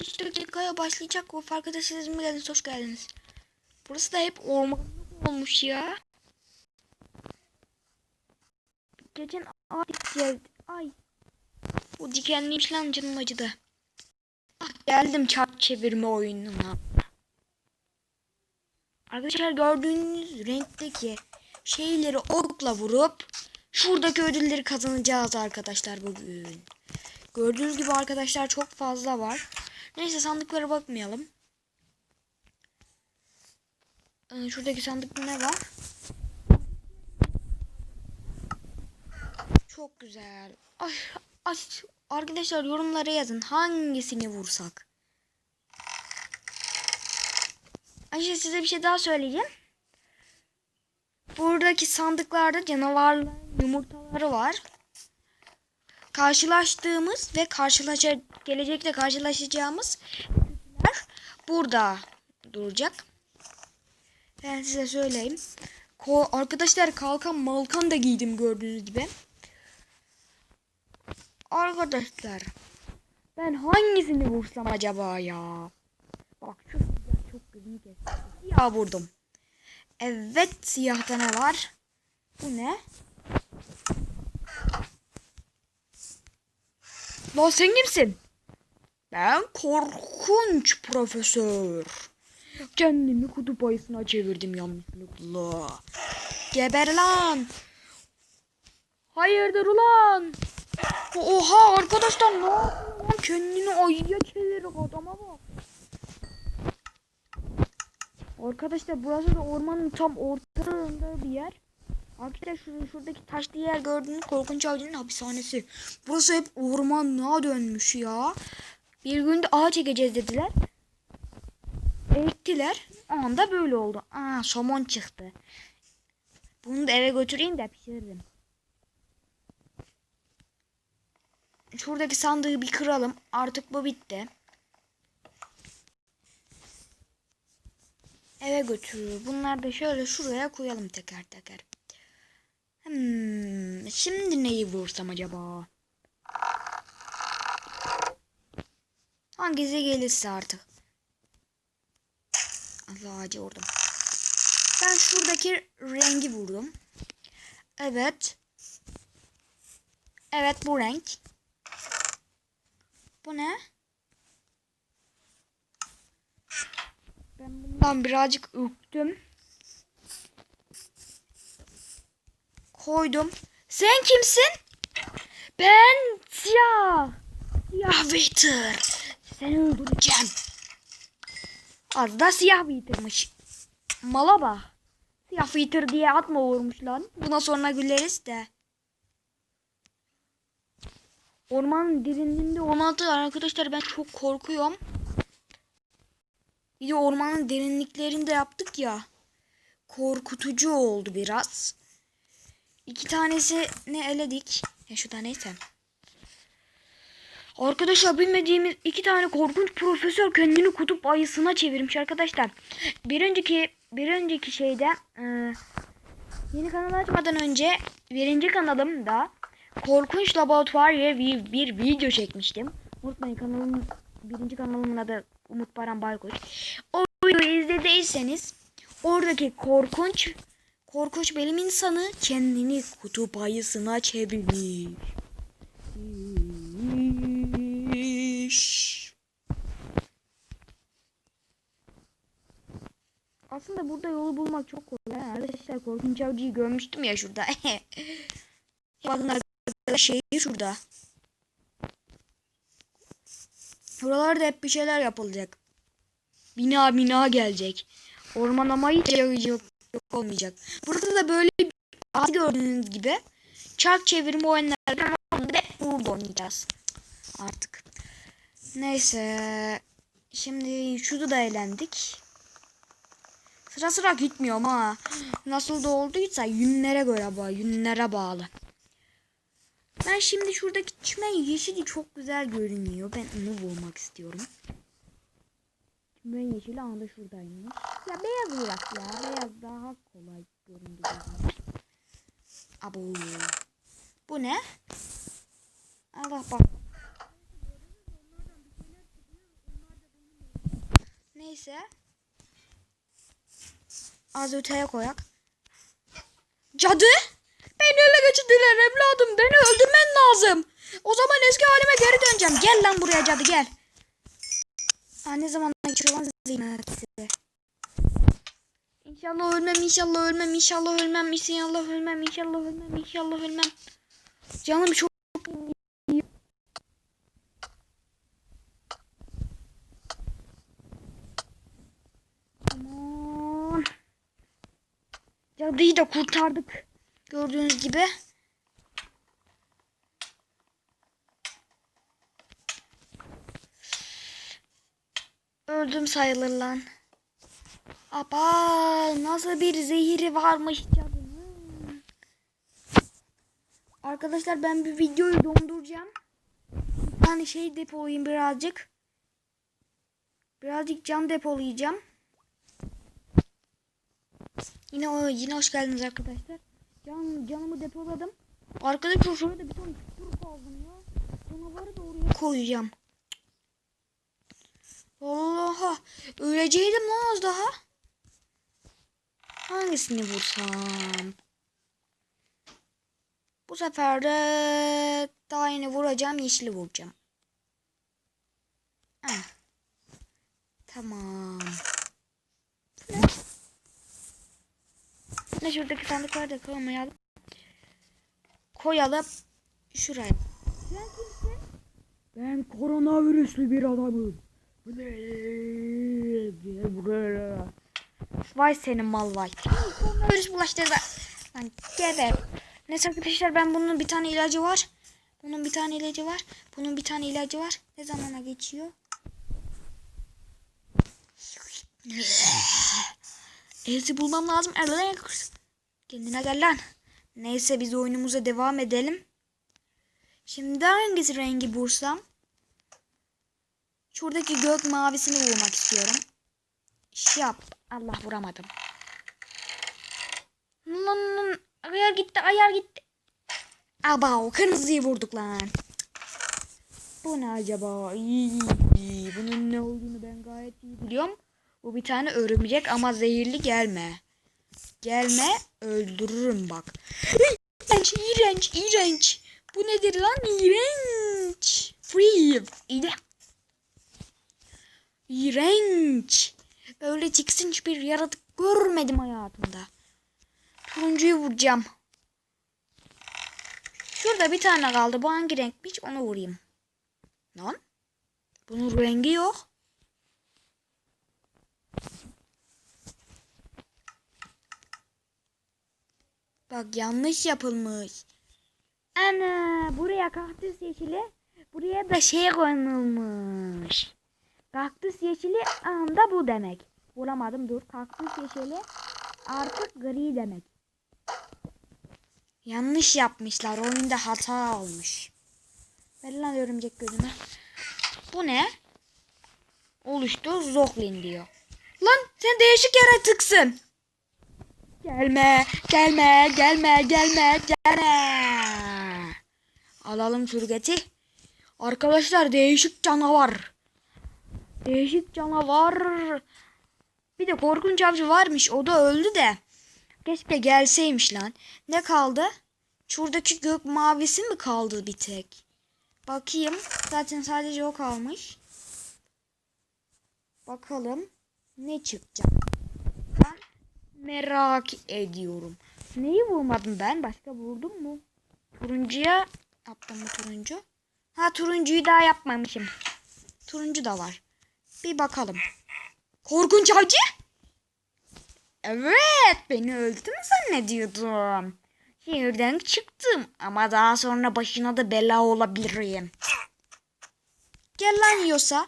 3 dakikaya başlayacak o siz mi geldiniz hoş geldiniz. Burası da hep ormanlık olmuş ya. Geçen ay geldi. Ay. Bu dikenliymiş lan canım acıdı. Ah, geldim çarp çevirme oyununa. Arkadaşlar gördüğünüz renkteki şeyleri okla vurup şuradaki ödülleri kazanacağız arkadaşlar bugün. Gördüğünüz gibi arkadaşlar çok fazla var. Neyse sandıklara bakmayalım. Ee, şuradaki sandıkta ne var? Çok güzel. Ay, ay, arkadaşlar yorumlara yazın hangisini vursak. Ayşe size bir şey daha söyleyeceğim. Buradaki sandıklarda canavarların yumurtaları var. Karşılaştığımız ve karşılaşa gelecekte karşılaşacağımız burada duracak. Ben size söyleyeyim. Ko arkadaşlar kalkan malkan da giydim gördüğünüz gibi. Arkadaşlar ben hangisini vursam acaba ya? Bak şu siyah çok gözümü. Siyah vurdum. Evet siyahta ne var? Bu ne? Lan sen kimsin? Ben korkunç profesör. Kendimi kutup ayısına çevirdim yanlışlıkla. Geber lan. Hayırdır ulan? Oha arkadaşlar ne yapıyorsun? Kendini ayıya çevirip adama bak. Arkadaşlar burası da ormanın tam ortasında bir yer. Arkadaşlar şur şuradaki taşlı yer gördüğünüz korkunç avcının hapishanesi. Burası hep ormanlığa dönmüş ya. Bir gün de ağaç ekeceğiz dediler. Ektiler. O anda böyle oldu. Aa somon çıktı. Bunu da eve götüreyim de pişiririm. Şuradaki sandığı bir kıralım. Artık bu bitti. Eve götürür. Bunları da şöyle şuraya koyalım teker teker. Hmm, şimdi neyi vursam acaba? Hangisi gelirse artık. Allah ağacı vurdum. Ben şuradaki rengi vurdum. Evet. Evet bu renk. Bu ne? Ben bundan birazcık ürktüm. Koydum. Sen kimsin? Ben siyah. Siyah Waiter. Seni öldüreceğim. Az da siyah Waiter'mış. Malaba. Siyah Waiter diye atma vurmuş lan. Buna sonra güleriz de. Ormanın derinliğinde 16 arkadaşlar ben çok korkuyorum. Bir de ormanın derinliklerinde yaptık ya. Korkutucu oldu biraz. İki tanesini eledik. Ya şu da neyse. Arkadaşlar bilmediğimiz iki tane korkunç profesör kendini kutup ayısına çevirmiş arkadaşlar. Bir önceki bir önceki şeyde e, yeni kanal açmadan önce birinci kanalımda korkunç laboratuvar diye bir, bir video çekmiştim. Unutmayın kanalım birinci kanalımın adı Umut Baran Baykuş. O videoyu izlediyseniz oradaki korkunç korkunç bilim insanı kendini kutup ayısına çevirmiş. Aslında burada yolu bulmak çok kolay. Arkadaşlar korkunç avcıyı görmüştüm ya şurada. Bakın arkadaşlar şehir şurada. Buralarda hep bir şeyler yapılacak. Bina bina gelecek. Orman ama hiç yok, yok, olmayacak. Burada da böyle bir gördüğünüz gibi çark çevirme oyunlardan hep burada oynayacağız. Artık. Neyse. Şimdi şurada da eğlendik. Sıra sıra gitmiyor ama nasıl da olduysa yünlere göre bağlı. Yünlere bağlı. Ben şimdi şuradaki çimen yeşili çok güzel görünüyor. Ben onu bulmak istiyorum. Çimen yeşili anda şuradaymış. Ya beyaz bırak ya. Beyaz daha kolay göründü. Abo. Bu ne? Allah bak. Neyse. Az öteye koyak. Cadı! Beni ele geçirdiler evladım. Beni öldürmen lazım. O zaman eski halime geri döneceğim. Gel lan buraya cadı gel. Aa, ne zaman geçiyor lan ziynetisi. İnşallah ölmem, inşallah ölmem, inşallah ölmem, inşallah ölmem, inşallah ölmem, inşallah ölmem. Canım çok Aman. Cadıyı da kurtardık. Gördüğünüz gibi. Öldüm sayılır lan. Aba nasıl bir zehiri varmış cadının. Arkadaşlar ben bir videoyu donduracağım. Bir tane şey depolayayım birazcık. Birazcık can depolayacağım. Yine o yine hoş geldiniz arkadaşlar. Can canımı depoladım. Arkadaşlar şurada bir tane çukur kaldım ya. Canavarı da oraya koyacağım. Allah'a öleceğim lan az daha. Hangisini vursam? Bu sefer de daha yeni vuracağım yeşili vuracağım. Ah. Tamam. Ne? Ne şuradaki sandıkları da koymayalım. Koyalım şuraya. Sen kimsin? Ben koronavirüslü bir adamım. Vay senin mal vay. Koronavirüs bulaştırdı. Lan geber. Neyse arkadaşlar ben bunun bir tane ilacı var. Bunun bir tane ilacı var. Bunun bir tane ilacı var. Ne zamana geçiyor? Elsi bulmam lazım. Kendine gel lan. Neyse biz oyunumuza devam edelim. Şimdi hangisi rengi bursam? Şuradaki gök mavisini vurmak istiyorum. İş yap. Allah vuramadım. Lan, ayar gitti ayar gitti. Aba o kırmızıyı vurduk lan. Bu ne acaba? İyi, bunun ne olduğunu ben gayet iyi biliyorum. Bu bir tane örümcek ama zehirli gelme. Gelme öldürürüm bak. İğrenç, iğrenç, iğrenç. Bu nedir lan? İğrenç. Free. İğrenç. İğrenç. Böyle tiksinç bir yaratık görmedim hayatımda. Turuncuyu vuracağım. Şurada bir tane kaldı. Bu hangi renkmiş? Onu vurayım. Lan? Bunun rengi yok. Bak yanlış yapılmış. Ana buraya kaktüs yeşili. Buraya da şey konulmuş. Kaktüs yeşili anda bu demek. Bulamadım dur. Kaktüs yeşili artık gri demek. Yanlış yapmışlar. Oyunda hata olmuş. Ver lan örümcek gözüme. Bu ne? Oluştu Zoklin diyor. Lan sen değişik yaratıksın. Gelme, gelme, gelme, gelme, gelme. Alalım sürgeti. Arkadaşlar değişik canavar. Değişik canavar. Bir de korkunç avcı varmış. O da öldü de. Keşke gelseymiş lan. Ne kaldı? Şuradaki gök mavisi mi kaldı bir tek? Bakayım. Zaten sadece o kalmış. Bakalım. Ne çıkacak? Ben merak ediyorum. Neyi vurmadım ben? Başka vurdum mu? Turuncuya yaptım mı turuncu? Ha turuncuyu daha yapmamışım. Turuncu da var. Bir bakalım. Korkunç avcı. Evet beni öldü mü zannediyordum. Şehirden çıktım ama daha sonra başına da bela olabilirim. Gel lan yiyorsa.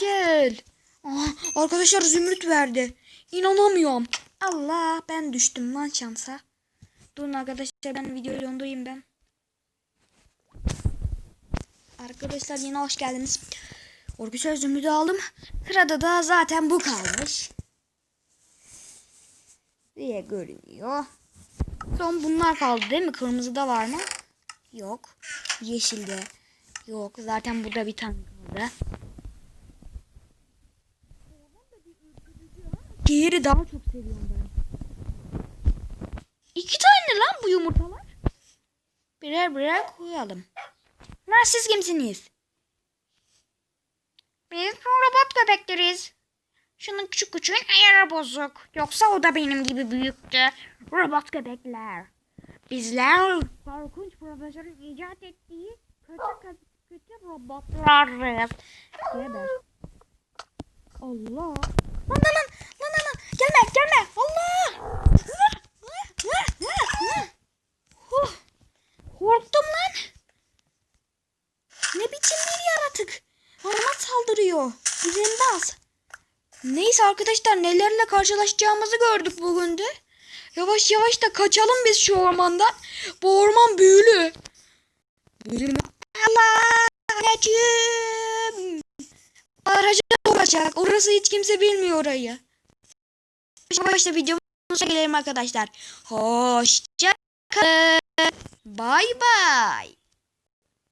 Gel. Aa, arkadaşlar zümrüt verdi. İnanamıyorum. Allah ben düştüm lan şansa. Durun arkadaşlar ben videoyu dondurayım ben. Arkadaşlar yine hoş geldiniz. Arkadaşlar zümrütü aldım. Sırada da zaten bu kalmış. Diye görünüyor. Son bunlar kaldı değil mi? Kırmızıda var mı? Yok. Yeşilde. Yok. Zaten burada bir tane kaldı. Diğeri daha çok seviyorum ben. İki tane lan bu yumurtalar. Birer birer koyalım. Lan siz kimsiniz? Biz robot köpekleriz. Şunun küçük küçüğün ayarı bozuk. Yoksa o da benim gibi büyüktü. Robot köpekler. Bizler korkunç profesörün icat ettiği kötü kötü, robotlarız. Allah. Lan lan lan lan lan. Gelme gelme. Allah. Korktum lan. Ne biçim bir yaratık. Bana saldırıyor. Düzenbaz. Neyse arkadaşlar nelerle karşılaşacağımızı gördük bugün de. Yavaş yavaş da kaçalım biz şu ormandan. Bu orman büyülü. Büyülü? Allah! Anneciğim! Araca olacak. Orası hiç kimse bilmiyor orayı. Yavaş da videomuzun sonuna gelelim arkadaşlar. Hoşça kalın. Bay bay.